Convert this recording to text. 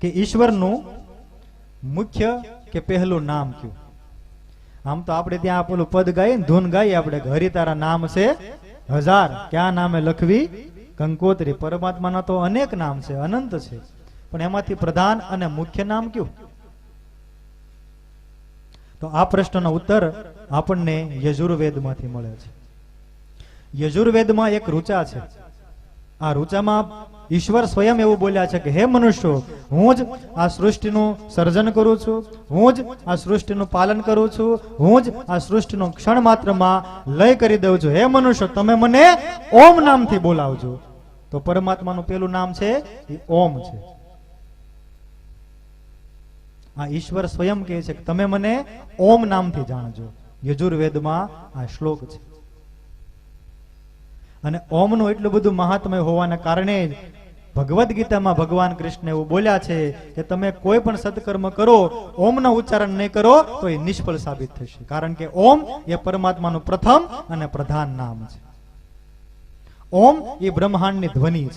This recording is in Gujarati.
કે ઈશ્વરનું મુખ્ય કે પહેલું નામ કયું? આમ તો આપણે ત્યાં પેલું પદ ગાઈ ધૂન ગાઈ આપણે હરિ તારા નામ છે હજાર. ક્યાં નામે લખવી? કંકોત્રી. પરમાત્માના તો અનેક નામ છે, અનંત છે. પણ એમાંથી પ્રધાન અને મુખ્ય નામ કયું? તો આ પ્રશ્નનો ઉત્તર આપણને યજુર્વેદમાંથી મળે છે. યજુર્વેદમાં એક ઋચા છે. આ ઋચામાં ઈશ્વર સ્વયં એવું બોલ્યા છે કે, હે મનુષ્યો, હું જ આ સૃષ્ટિનું સર્જન કરું છું, હું જ આ સૃષ્ટિનું પાલન કરું છું, હું જ આ સૃષ્ટિનો ક્ષણ માત્રમાં લય કરી દઉં છું. હે મનુષ્ય, તમે મને ઓમ નામથી બોલાવજો. તો પરમાત્માનું પેલું નામ છે, એ ઓમ છે. આ ઈશ્વર સ્વયં કહે છે કે, તમે મને ઓમ નામથી જાણજો. યજુર્વેદમાં આ શ્લોક છે. અને ઓમનું એટલું બધું મહાત્મય હોવાના કારણે જ ભગવદ્ ગીતામાં ભગવાન કૃષ્ણ એવું બોલ્યા છે કે તમે કોઈ પણ સત્કર્મ કરો, ઓમનું ઉચ્ચારણ નહીં કરો, તો એ નિષ્ફળ સાબિત થશે. કારણ કે ઓમ એ પરમાત્માનું પ્રથમ અને પ્રધાન નામ છે. ઓમ એ બ્રહ્માંડની ધ્વનિ છે.